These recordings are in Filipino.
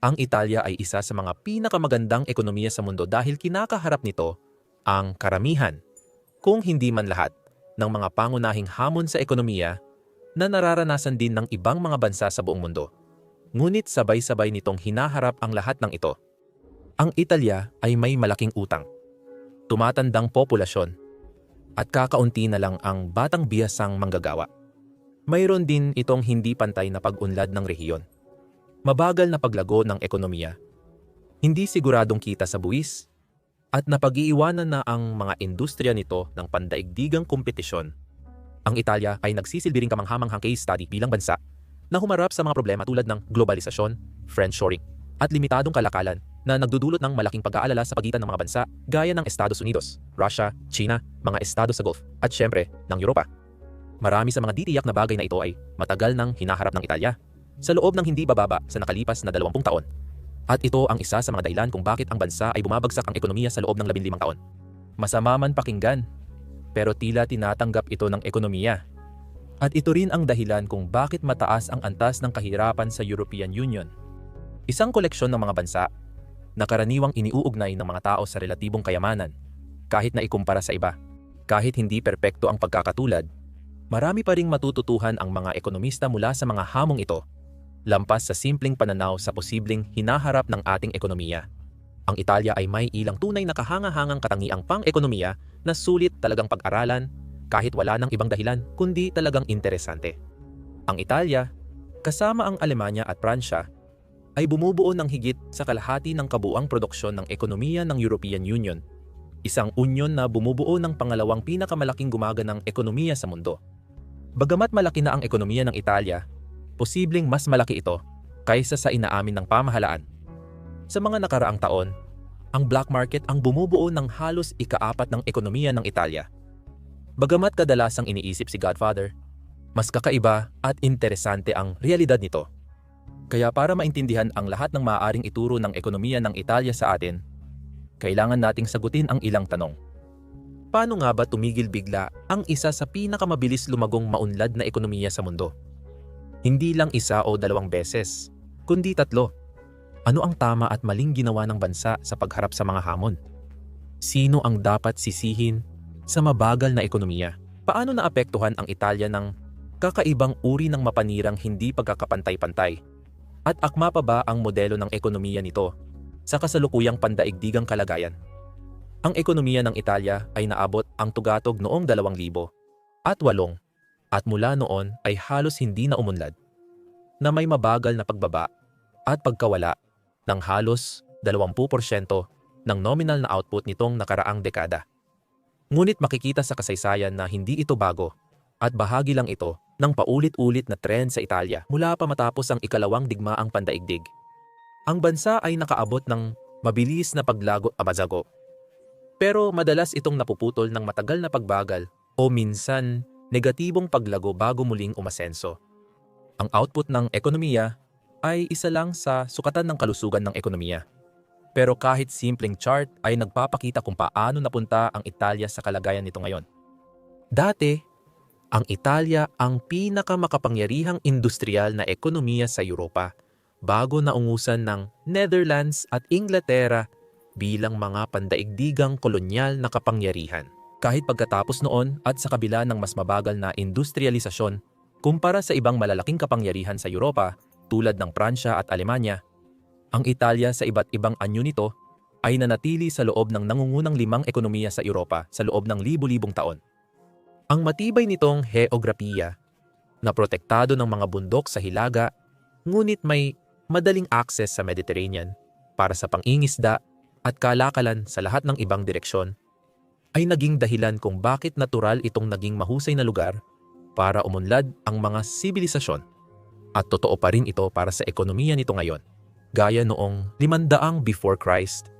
ang Italia ay isa sa mga pinakamagandang ekonomiya sa mundo dahil kinakaharap nito ang karamihan, kung hindi man lahat, ng mga pangunahing hamon sa ekonomiya na nararanasan din ng ibang mga bansa sa buong mundo. Ngunit sabay-sabay nitong hinaharap ang lahat ng ito. Ang Italia ay may malaking utang, tumatandang populasyon, at kakaunti na lang ang batang biyasang manggagawa. Mayroon din itong hindi pantay na pag-unlad ng rehiyon. Mabagal na paglago ng ekonomiya, hindi siguradong kita sa buwis, at napag-iiwanan na ang mga industriya nito ng pandaigdigang kompetisyon. Ang Italia ay nagsisilbi ring kamanghamanghang case study bilang bansa na humarap sa mga problema tulad ng globalisasyon, friendshoring, at limitadong kalakalan na nagdudulot ng malaking pag-aalala sa pagitan ng mga bansa gaya ng Estados Unidos, Russia, China, mga estado sa Gulf, at syempre, ng Europa. Marami sa mga ditiyak na bagay na ito ay matagal nang hinaharap ng Italia sa loob ng hindi bababa sa nakalipas na 20 taon. At ito ang isa sa mga dahilan kung bakit ang bansa ay bumabagsak ang ekonomiya sa loob ng 15 taon. Masama man pakinggan, pero tila tinatanggap ito ng ekonomiya. At ito rin ang dahilan kung bakit mataas ang antas ng kahirapan sa European Union. Isang koleksyon ng mga bansa na karaniwang iniuugnay ng mga tao sa relatibong kayamanan, kahit na ikumpara sa iba. Kahit hindi perpekto ang pagkakatulad, marami pa ring matututuhan ang mga ekonomista mula sa mga hamong ito, lampas sa simpleng pananaw sa posibleng hinaharap ng ating ekonomiya. Ang Italia ay may ilang tunay na kahanga-hangang katangiang pang-ekonomiya na sulit talagang pag-aralan kahit wala ng ibang dahilan kundi talagang interesante. Ang Italia, kasama ang Alemanya at Pransya, ay bumubuo ng higit sa kalahati ng kabuang produksyon ng ekonomiya ng European Union, isang union na bumubuo ng pangalawang pinakamalaking gumaganang ekonomiya sa mundo. Bagamat malaki na ang ekonomiya ng Italia, posibleng mas malaki ito kaysa sa inaamin ng pamahalaan. Sa mga nakaraang taon, ang black market ang bumubuo ng halos ikaapat ng ekonomiya ng Italia. Bagamat kadalasang iniisip si Godfather, mas kakaiba at interesante ang realidad nito. Kaya para maintindihan ang lahat ng maaaring ituro ng ekonomiya ng Italia sa atin, kailangan nating sagutin ang ilang tanong. Paano nga ba tumigil bigla ang isa sa pinakamabilis lumagong maunlad na ekonomiya sa mundo? Hindi lang isa o dalawang beses, kundi tatlo. Ano ang tama at maling ginawa ng bansa sa pagharap sa mga hamon? Sino ang dapat sisihin sa mabagal na ekonomiya? Paano naapektuhan ang Italia ng kakaibang uri ng mapanirang hindi pagkakapantay-pantay? At akma pa ba ang modelo ng ekonomiya nito sa kasalukuyang pandaigdigang kalagayan? Ang ekonomiya ng Italia ay naabot ang tugatog noong 2000 at 8 at mula noon ay halos hindi na umunlad na may mabagal na pagbaba at pagkawala ng halos 20% ng nominal na output nitong nakaraang dekada. Ngunit makikita sa kasaysayan na hindi ito bago at bahagi lang ito ng paulit-ulit na trend sa Italia mula pa matapos ang ikalawang digmaang pandaigdig. Ang bansa ay nakaabot ng mabilis na paglago abazago. Pero madalas itong napuputol ng matagal na pagbagal o minsan negatibong paglago bago muling umasenso. Ang output ng ekonomiya ay isa lang sa sukatan ng kalusugan ng ekonomiya. Pero kahit simpleng chart ay nagpapakita kung paano napunta ang Italia sa kalagayan nito ngayon. Dati, ang Italia ang pinakamakapangyarihang industrial na ekonomiya sa Europa bago naungusan ng Netherlands at Inglaterra bilang mga pandaigdigang kolonyal na kapangyarihan. Kahit pagkatapos noon at sa kabila ng mas mabagal na industrialisasyon kumpara sa ibang malalaking kapangyarihan sa Europa tulad ng Pransya at Alemanya, ang Italia sa iba't ibang anyo nito ay nanatili sa loob ng nangungunang limang ekonomiya sa Europa sa loob ng libu-libong taon. Ang matibay nitong heograpiya na protektado ng mga bundok sa Hilaga ngunit may madaling access sa Mediterranean para sa pangingisda at kalakalan sa lahat ng ibang direksyon ay naging dahilan kung bakit natural itong naging mahusay na lugar para umunlad ang mga sibilisasyon. At totoo pa rin ito para sa ekonomiya nito ngayon, gaya noong limandaang before Christ.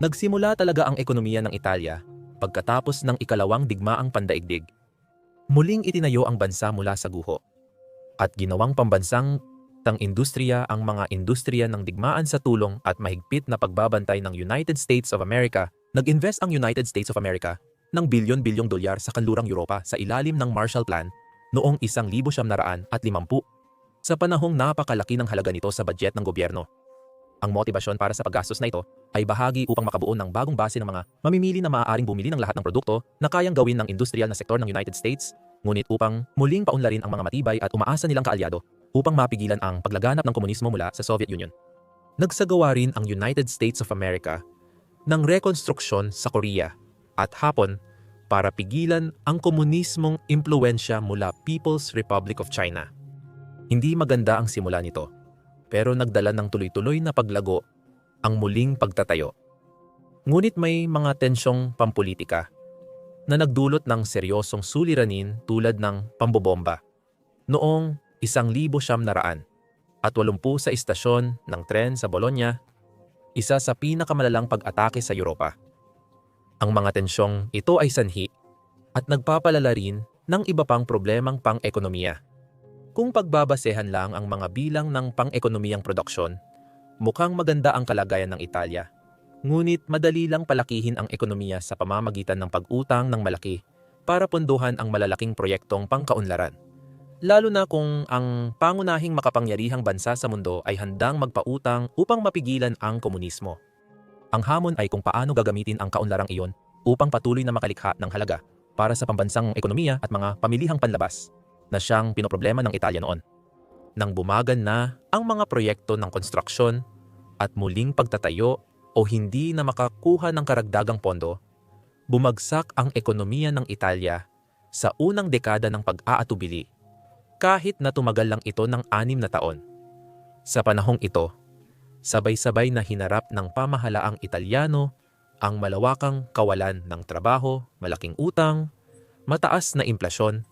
Nagsimula talaga ang ekonomiya ng Italia pagkatapos ng ikalawang digmaang pandaigdig. Muling itinayo ang bansa mula sa guho at ginawang pambansang tang industriya ang mga industriya ng digmaan sa tulong at mahigpit na pagbabantay ng United States of America, nag-invest ang United States of America ng bilyon-bilyong dolyar sa kanlurang Europa sa ilalim ng Marshall Plan noong 1950 sa panahong napakalaki ng halaga nito sa budget ng gobyerno. Ang motibasyon para sa paggastos na ito ay bahagi upang makabuo ng bagong base ng mga mamimili na maaaring bumili ng lahat ng produkto na kayang gawin ng industrial na sektor ng United States, ngunit upang muling paunlarin ang mga matibay at umaasa nilang kaalyado upang mapigilan ang paglaganap ng komunismo mula sa Soviet Union. Nagsagawa rin ang United States of America ng rekonstruksyon sa Korea at Hapon para pigilan ang komunismong impluensya mula People's Republic of China. Hindi maganda ang simula nito, pero nagdala ng tuloy-tuloy na paglago ang muling pagtatayo. Ngunit may mga tensyong pampolitika na nagdulot ng seryosong suliranin tulad ng pambobomba. Noong isang libo siyam naraan at walumpu sa istasyon ng tren sa Bologna, isa sa pinakamalalang pag-atake sa Europa. Ang mga tensyong ito ay sanhi at nagpapalala rin ng iba pang problemang pang-ekonomiya. Kung pagbabasehan lang ang mga bilang ng pang-ekonomiyang produksyon, mukhang maganda ang kalagayan ng Italia. Ngunit madali lang palakihin ang ekonomiya sa pamamagitan ng pag-utang ng malaki para punduhan ang malalaking proyektong pangkaunlaran. Lalo na kung ang pangunahing makapangyarihang bansa sa mundo ay handang magpautang upang mapigilan ang komunismo. Ang hamon ay kung paano gagamitin ang kaunlarang iyon upang patuloy na makalikha ng halaga para sa pambansang ekonomiya at mga pamilihang panlabas na siyang pinoproblema ng Italia noon. Nang bumagan na ang mga proyekto ng konstruksyon at muling pagtatayo o hindi na makakuha ng karagdagang pondo, bumagsak ang ekonomiya ng Italia sa unang dekada ng pag-aatubili kahit na tumagal lang ito ng anim na taon. Sa panahong ito, sabay-sabay na hinarap ng pamahalaang Italyano ang malawakang kawalan ng trabaho, malaking utang, mataas na implasyon,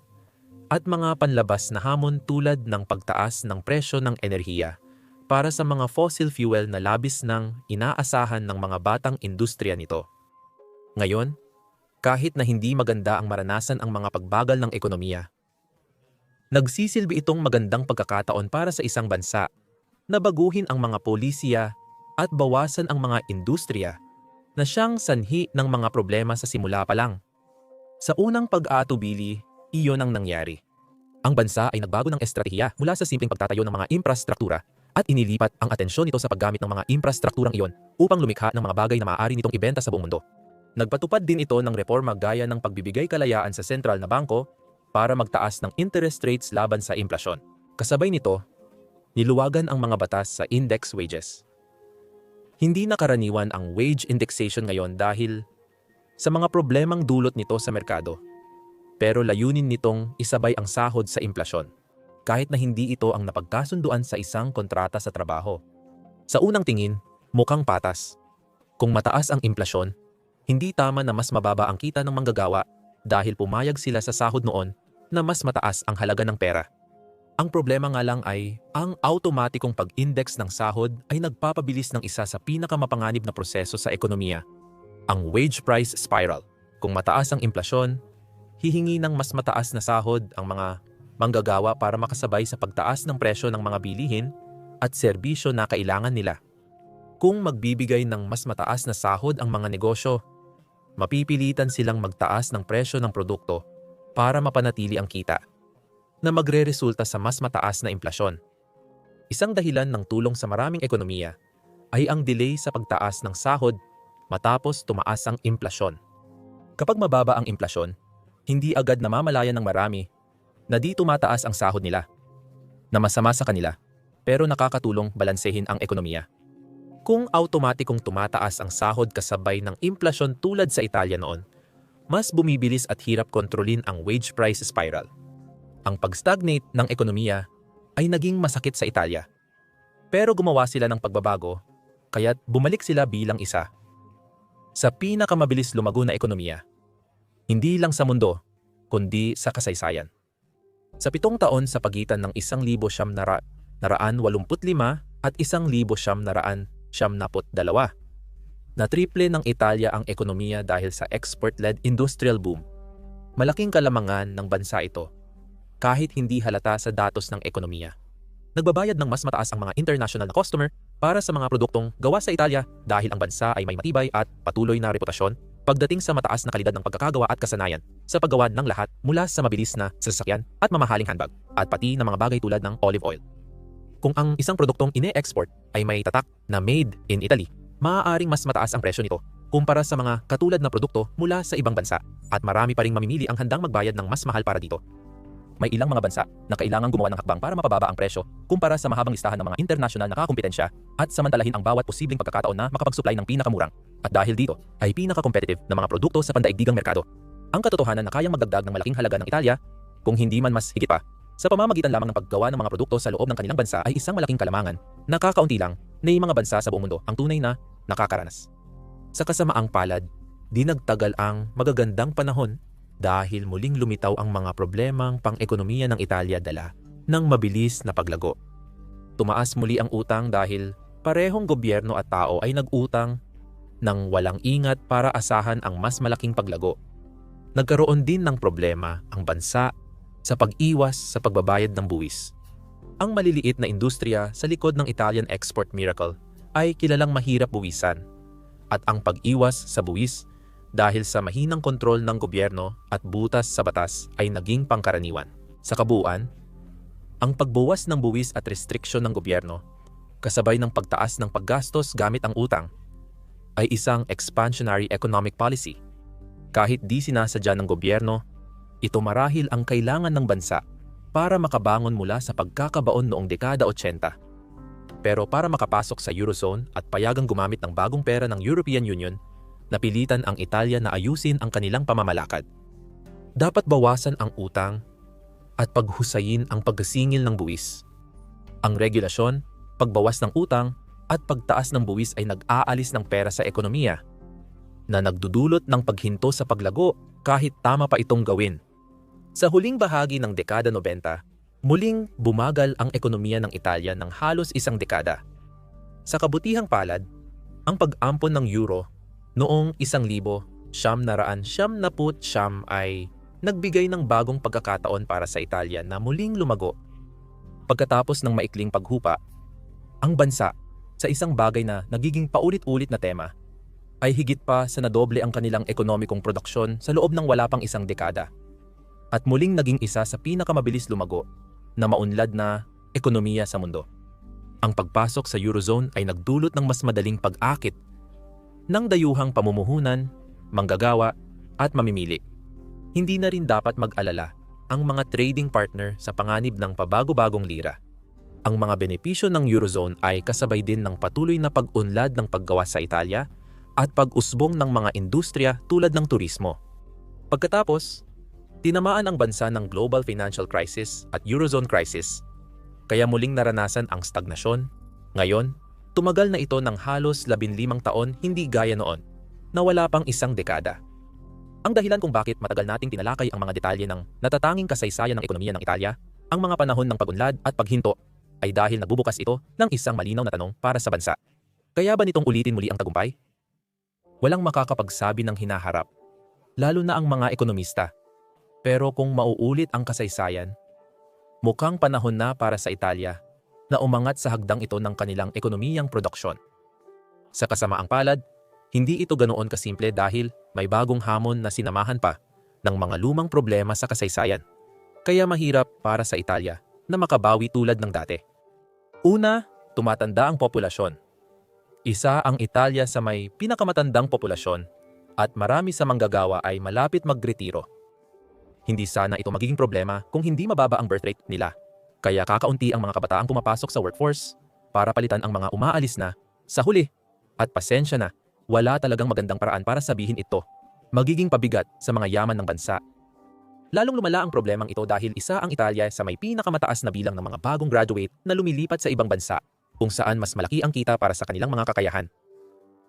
at mga panlabas na hamon tulad ng pagtaas ng presyo ng enerhiya para sa mga fossil fuel na labis ng inaasahan ng mga batang industriya nito. Ngayon, kahit na hindi maganda ang maranasan ang mga pagbagal ng ekonomiya, nagsisilbi itong magandang pagkakataon para sa isang bansa na baguhin ang mga polisiya at bawasan ang mga industriya na siyang sanhi ng mga problema sa simula pa lang. Sa unang pag-aatubili, iyon ang nangyari. Ang bansa ay nagbago ng estratehiya mula sa simpleng pagtatayo ng mga infrastruktura at inilipat ang atensyon nito sa paggamit ng mga infrastrukturang iyon upang lumikha ng mga bagay na maaari nitong ibenta sa buong mundo. Nagpatupad din ito ng reforma gaya ng pagbibigay kalayaan sa sentral na bangko para magtaas ng interest rates laban sa implasyon. Kasabay nito, niluwagan ang mga batas sa index wages. Hindi na karaniwan ang wage indexation ngayon dahil sa mga problemang dulot nito sa merkado pero layunin nitong isabay ang sahod sa implasyon, kahit na hindi ito ang napagkasunduan sa isang kontrata sa trabaho. Sa unang tingin, mukhang patas. Kung mataas ang implasyon, hindi tama na mas mababa ang kita ng manggagawa dahil pumayag sila sa sahod noon na mas mataas ang halaga ng pera. Ang problema nga lang ay, ang automatikong pag-index ng sahod ay nagpapabilis ng isa sa pinakamapanganib na proseso sa ekonomiya, ang wage price spiral. Kung mataas ang implasyon, hihingi ng mas mataas na sahod ang mga manggagawa para makasabay sa pagtaas ng presyo ng mga bilihin at serbisyo na kailangan nila. Kung magbibigay ng mas mataas na sahod ang mga negosyo, mapipilitan silang magtaas ng presyo ng produkto para mapanatili ang kita na magre-resulta sa mas mataas na implasyon. Isang dahilan ng tulong sa maraming ekonomiya ay ang delay sa pagtaas ng sahod matapos tumaas ang implasyon. Kapag mababa ang implasyon, hindi agad namamalayan ng marami na di tumataas ang sahod nila, na masama sa kanila, pero nakakatulong balansehin ang ekonomiya. Kung automatikong tumataas ang sahod kasabay ng inflasyon tulad sa Italia noon, mas bumibilis at hirap kontrolin ang wage price spiral. Ang pag-stagnate ng ekonomiya ay naging masakit sa Italia. Pero gumawa sila ng pagbabago, kaya't bumalik sila bilang isa. Sa pinakamabilis lumago na ekonomiya, hindi lang sa mundo, kundi sa kasaysayan. Sa pitong taon sa pagitan ng 1,985 at 1,990 dalawa, na triple ng Italia ang ekonomiya dahil sa export-led industrial boom. Malaking kalamangan ng bansa ito, kahit hindi halata sa datos ng ekonomiya. Nagbabayad ng mas mataas ang mga international na customer para sa mga produktong gawa sa Italia dahil ang bansa ay may matibay at patuloy na reputasyon pagdating sa mataas na kalidad ng pagkakagawa at kasanayan sa paggawa ng lahat mula sa mabilis na sasakyan at mamahaling handbag at pati ng mga bagay tulad ng olive oil. Kung ang isang produktong ine-export ay may tatak na made in Italy, maaaring mas mataas ang presyo nito kumpara sa mga katulad na produkto mula sa ibang bansa at marami pa ring mamimili ang handang magbayad ng mas mahal para dito. May ilang mga bansa na kailangang gumawa ng hakbang para mapababa ang presyo kumpara sa mahabang listahan ng mga internasyonal na kakumpetensya at samantalahin ang bawat posibleng pagkakataon na makapag-supply ng pinakamurang at dahil dito ay pinaka-competitive na mga produkto sa pandaigdigang merkado. Ang katotohanan na kayang magdagdag ng malaking halaga ng Italia, kung hindi man mas higit pa, sa pamamagitan lamang ng paggawa ng mga produkto sa loob ng kanilang bansa ay isang malaking kalamangan na kakaunti lang na mga bansa sa buong mundo ang tunay na nakakaranas. Sa kasamaang palad, di nagtagal ang magagandang panahon dahil muling lumitaw ang mga problemang pang-ekonomiya ng Italia dala ng mabilis na paglago. Tumaas muli ang utang dahil parehong gobyerno at tao ay nag-utang ng walang ingat para asahan ang mas malaking paglago. Nagkaroon din ng problema ang bansa sa pag-iwas sa pagbabayad ng buwis. Ang maliliit na industriya sa likod ng Italian export miracle ay kilalang mahirap buwisan at ang pag-iwas sa buwis dahil sa mahinang kontrol ng gobyerno at butas sa batas ay naging pangkaraniwan. Sa kabuuan, ang pagbawas ng buwis at restriksyon ng gobyerno kasabay ng pagtaas ng paggastos gamit ang utang ay isang expansionary economic policy. Kahit di sinasadya ng gobyerno, ito marahil ang kailangan ng bansa para makabangon mula sa pagkakabaon noong dekada 80. Pero para makapasok sa Eurozone at payagang gumamit ng bagong pera ng European Union, napilitan ang Italia na ayusin ang kanilang pamamalakad. Dapat bawasan ang utang at paghusayin ang pagkasingil ng buwis. Ang regulasyon, pagbawas ng utang at pagtaas ng buwis ay nag-aalis ng pera sa ekonomiya na nagdudulot ng paghinto sa paglago kahit tama pa itong gawin. Sa huling bahagi ng dekada 90, muling bumagal ang ekonomiya ng Italia ng halos isang dekada. Sa kabutihang palad, ang pag-ampon ng euro Noong isang libo, siyam na raan siyam na put siyam ay nagbigay ng bagong pagkakataon para sa Italia na muling lumago. Pagkatapos ng maikling paghupa, ang bansa sa isang bagay na nagiging paulit-ulit na tema ay higit pa sa nadoble ang kanilang ekonomikong produksyon sa loob ng wala pang isang dekada. At muling naging isa sa pinakamabilis lumago na maunlad na ekonomiya sa mundo. Ang pagpasok sa Eurozone ay nagdulot ng mas madaling pag-akit ng dayuhang pamumuhunan, manggagawa at mamimili. Hindi na rin dapat mag-alala ang mga trading partner sa panganib ng pabago-bagong lira. Ang mga benepisyo ng Eurozone ay kasabay din ng patuloy na pag-unlad ng paggawa sa Italia at pag-usbong ng mga industriya tulad ng turismo. Pagkatapos, tinamaan ang bansa ng global financial crisis at Eurozone crisis, kaya muling naranasan ang stagnasyon. Ngayon, Tumagal na ito ng halos 15 taon hindi gaya noon, na wala pang isang dekada. Ang dahilan kung bakit matagal nating tinalakay ang mga detalye ng natatanging kasaysayan ng ekonomiya ng Italia, ang mga panahon ng pagunlad at paghinto, ay dahil nagbubukas ito ng isang malinaw na tanong para sa bansa. Kaya ba nitong ulitin muli ang tagumpay? Walang makakapagsabi ng hinaharap, lalo na ang mga ekonomista. Pero kung mauulit ang kasaysayan, mukhang panahon na para sa Italia na umangat sa hagdang ito ng kanilang ekonomiyang produksyon. Sa kasamaang palad, hindi ito ganoon kasimple dahil may bagong hamon na sinamahan pa ng mga lumang problema sa kasaysayan. Kaya mahirap para sa Italia na makabawi tulad ng dati. Una, tumatanda ang populasyon. Isa ang Italia sa may pinakamatandang populasyon at marami sa manggagawa ay malapit magretiro. Hindi sana ito magiging problema kung hindi mababa ang birth rate nila kaya kakaunti ang mga kabataang pumapasok sa workforce para palitan ang mga umaalis na sa huli. At pasensya na, wala talagang magandang paraan para sabihin ito. Magiging pabigat sa mga yaman ng bansa. Lalong lumala ang problemang ito dahil isa ang Italia sa may pinakamataas na bilang ng mga bagong graduate na lumilipat sa ibang bansa kung saan mas malaki ang kita para sa kanilang mga kakayahan.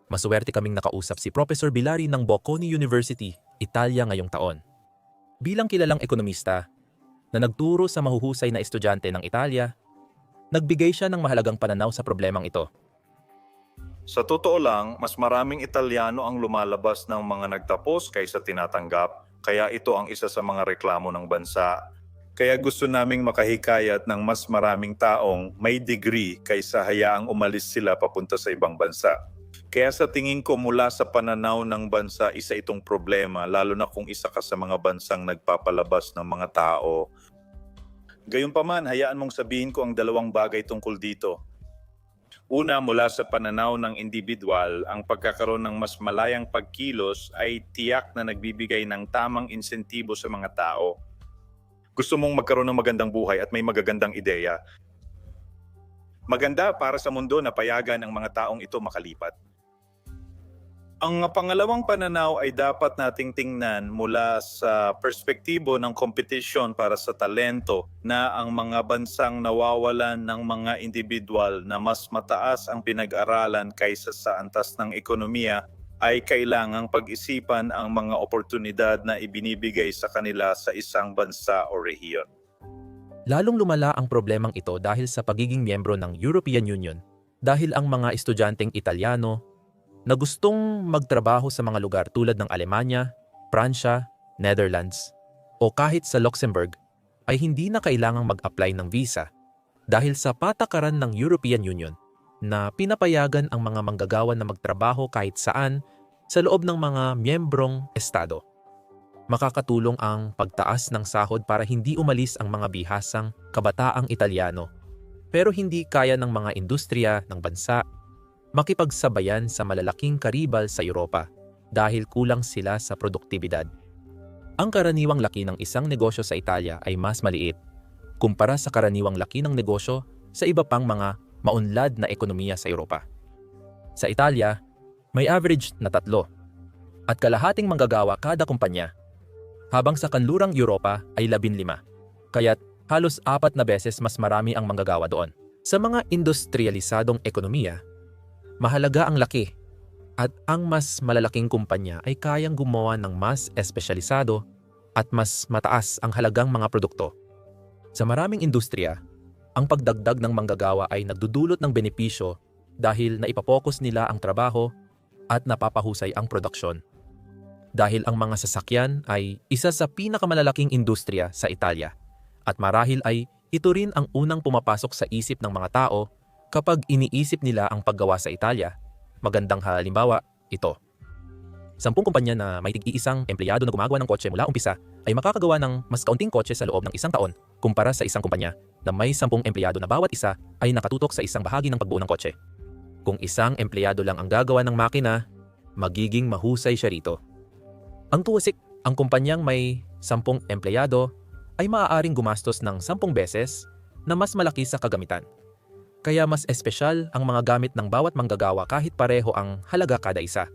Maswerte kaming nakausap si Professor Bilari ng Bocconi University, Italia ngayong taon. Bilang kilalang ekonomista, na nagturo sa mahuhusay na estudyante ng Italia, nagbigay siya ng mahalagang pananaw sa problemang ito. Sa totoo lang, mas maraming Italiano ang lumalabas ng mga nagtapos kaysa tinatanggap, kaya ito ang isa sa mga reklamo ng bansa. Kaya gusto naming makahikayat ng mas maraming taong may degree kaysa hayaang umalis sila papunta sa ibang bansa. Kaya sa tingin ko mula sa pananaw ng bansa, isa itong problema, lalo na kung isa ka sa mga bansang nagpapalabas ng mga tao Gayunpaman, hayaan mong sabihin ko ang dalawang bagay tungkol dito. Una, mula sa pananaw ng individual, ang pagkakaroon ng mas malayang pagkilos ay tiyak na nagbibigay ng tamang insentibo sa mga tao. Gusto mong magkaroon ng magandang buhay at may magagandang ideya. Maganda para sa mundo na payagan ang mga taong ito makalipat. Ang pangalawang pananaw ay dapat nating tingnan mula sa perspektibo ng kompetisyon para sa talento na ang mga bansang nawawalan ng mga individual na mas mataas ang pinag-aralan kaysa sa antas ng ekonomiya ay kailangang pag-isipan ang mga oportunidad na ibinibigay sa kanila sa isang bansa o rehiyon. Lalong lumala ang problemang ito dahil sa pagiging miyembro ng European Union dahil ang mga estudyanteng Italyano na gustong magtrabaho sa mga lugar tulad ng Alemanya, Pransya, Netherlands o kahit sa Luxembourg ay hindi na kailangang mag-apply ng visa dahil sa patakaran ng European Union na pinapayagan ang mga manggagawa na magtrabaho kahit saan sa loob ng mga miyembrong estado. Makakatulong ang pagtaas ng sahod para hindi umalis ang mga bihasang kabataang Italyano pero hindi kaya ng mga industriya ng bansa makipagsabayan sa malalaking karibal sa Europa dahil kulang sila sa produktibidad. Ang karaniwang laki ng isang negosyo sa Italia ay mas maliit kumpara sa karaniwang laki ng negosyo sa iba pang mga maunlad na ekonomiya sa Europa. Sa Italia, may average na tatlo at kalahating manggagawa kada kumpanya, habang sa kanlurang Europa ay labin lima, kaya't halos apat na beses mas marami ang manggagawa doon. Sa mga industrialisadong ekonomiya, mahalaga ang laki at ang mas malalaking kumpanya ay kayang gumawa ng mas espesyalisado at mas mataas ang halagang mga produkto. Sa maraming industriya, ang pagdagdag ng manggagawa ay nagdudulot ng benepisyo dahil naipapokus nila ang trabaho at napapahusay ang produksyon. Dahil ang mga sasakyan ay isa sa pinakamalalaking industriya sa Italia at marahil ay ito rin ang unang pumapasok sa isip ng mga tao kapag iniisip nila ang paggawa sa Italia. Magandang halimbawa, ito. Sampung kumpanya na may tig-iisang empleyado na gumagawa ng kotse mula umpisa ay makakagawa ng mas kaunting kotse sa loob ng isang taon kumpara sa isang kumpanya na may sampung empleyado na bawat isa ay nakatutok sa isang bahagi ng pagbuo ng kotse. Kung isang empleyado lang ang gagawa ng makina, magiging mahusay siya rito. Ang tuwasik, ang kumpanyang may sampung empleyado ay maaaring gumastos ng sampung beses na mas malaki sa kagamitan. Kaya mas espesyal ang mga gamit ng bawat manggagawa kahit pareho ang halaga kada isa.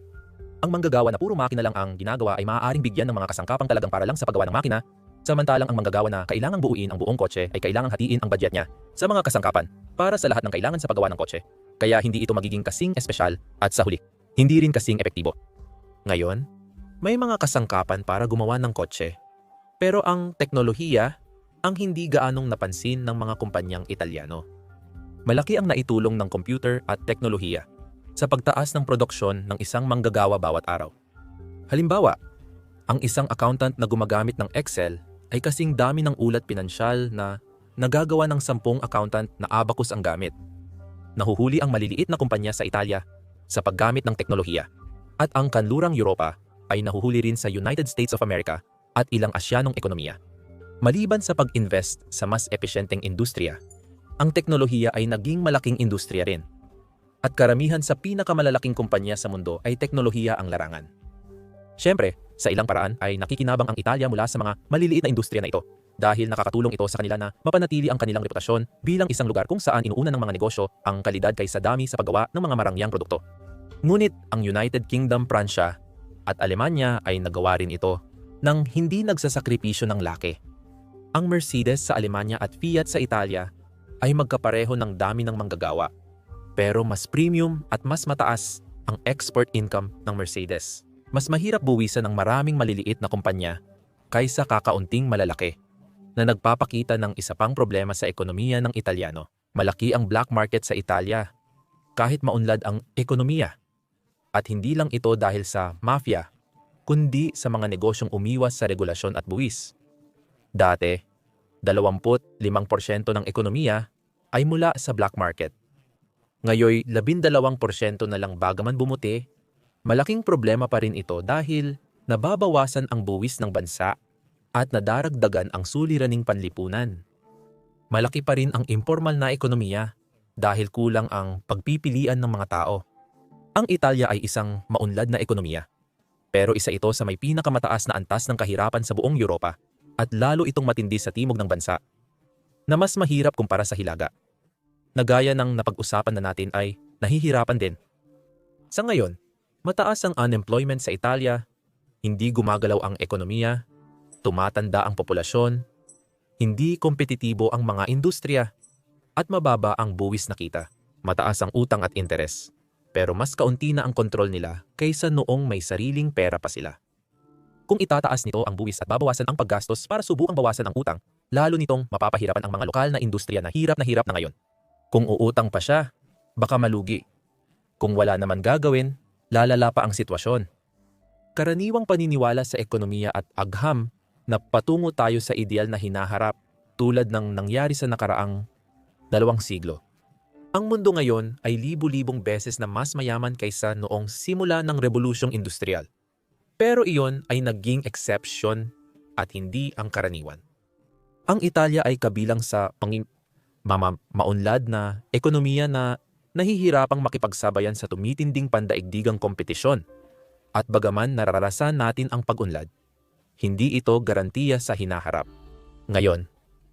Ang manggagawa na puro makina lang ang ginagawa ay maaaring bigyan ng mga kasangkapang talagang para lang sa paggawa ng makina, samantalang ang manggagawa na kailangang buuin ang buong kotse ay kailangang hatiin ang budget niya sa mga kasangkapan para sa lahat ng kailangan sa paggawa ng kotse. Kaya hindi ito magiging kasing espesyal at sa huli, hindi rin kasing epektibo. Ngayon, may mga kasangkapan para gumawa ng kotse. Pero ang teknolohiya ang hindi gaanong napansin ng mga kumpanyang Italyano. Malaki ang naitulong ng computer at teknolohiya sa pagtaas ng produksyon ng isang manggagawa bawat araw. Halimbawa, ang isang accountant na gumagamit ng Excel ay kasing dami ng ulat pinansyal na nagagawa ng sampung accountant na abacus ang gamit. Nahuhuli ang maliliit na kumpanya sa Italia sa paggamit ng teknolohiya at ang kanlurang Europa ay nahuhuli rin sa United States of America at ilang asyanong ekonomiya. Maliban sa pag-invest sa mas epesyenteng industriya, ang teknolohiya ay naging malaking industriya rin. At karamihan sa pinakamalalaking kumpanya sa mundo ay teknolohiya ang larangan. Siyempre, sa ilang paraan ay nakikinabang ang Italia mula sa mga maliliit na industriya na ito dahil nakakatulong ito sa kanila na mapanatili ang kanilang reputasyon bilang isang lugar kung saan inuuna ng mga negosyo ang kalidad kaysa dami sa paggawa ng mga marangyang produkto. Ngunit ang United Kingdom, Pransya at Alemanya ay nagawa rin ito nang hindi nagsasakripisyo ng laki. Ang Mercedes sa Alemanya at Fiat sa Italia ay magkapareho ng dami ng manggagawa. Pero mas premium at mas mataas ang export income ng Mercedes. Mas mahirap buwisan ng maraming maliliit na kumpanya kaysa kakaunting malalaki na nagpapakita ng isa pang problema sa ekonomiya ng Italyano. Malaki ang black market sa Italia kahit maunlad ang ekonomiya. At hindi lang ito dahil sa mafia, kundi sa mga negosyong umiwas sa regulasyon at buwis. Dati, 25% ng ekonomiya ay mula sa black market. Ngayoy 12% na lang bagaman bumuti, malaking problema pa rin ito dahil nababawasan ang buwis ng bansa at nadaragdagan ang suliraning panlipunan. malaki pa rin ang informal na ekonomiya dahil kulang ang pagpipilian ng mga tao. Ang Italia ay isang maunlad na ekonomiya, pero isa ito sa may pinakamataas na antas ng kahirapan sa buong Europa at lalo itong matindi sa timog ng bansa na mas mahirap kumpara sa Hilaga. Nagaya ng napag-usapan na natin ay nahihirapan din. Sa ngayon, mataas ang unemployment sa Italia, hindi gumagalaw ang ekonomiya, tumatanda ang populasyon, hindi kompetitibo ang mga industriya, at mababa ang buwis na kita. Mataas ang utang at interes, pero mas kaunti na ang kontrol nila kaysa noong may sariling pera pa sila. Kung itataas nito ang buwis at babawasan ang paggastos para subukang bawasan ang utang, lalo nitong mapapahirapan ang mga lokal na industriya na hirap na hirap na ngayon. Kung uutang pa siya, baka malugi. Kung wala naman gagawin, lalala pa ang sitwasyon. Karaniwang paniniwala sa ekonomiya at agham na patungo tayo sa ideal na hinaharap tulad ng nangyari sa nakaraang dalawang siglo. Ang mundo ngayon ay libu-libong beses na mas mayaman kaysa noong simula ng revolusyong industrial. Pero iyon ay naging exception at hindi ang karaniwan. Ang Italia ay kabilang sa panging mama, maunlad na ekonomiya na nahihirapang makipagsabayan sa tumitinding pandaigdigang kompetisyon. At bagaman nararanasan natin ang pag-unlad, hindi ito garantiya sa hinaharap. Ngayon,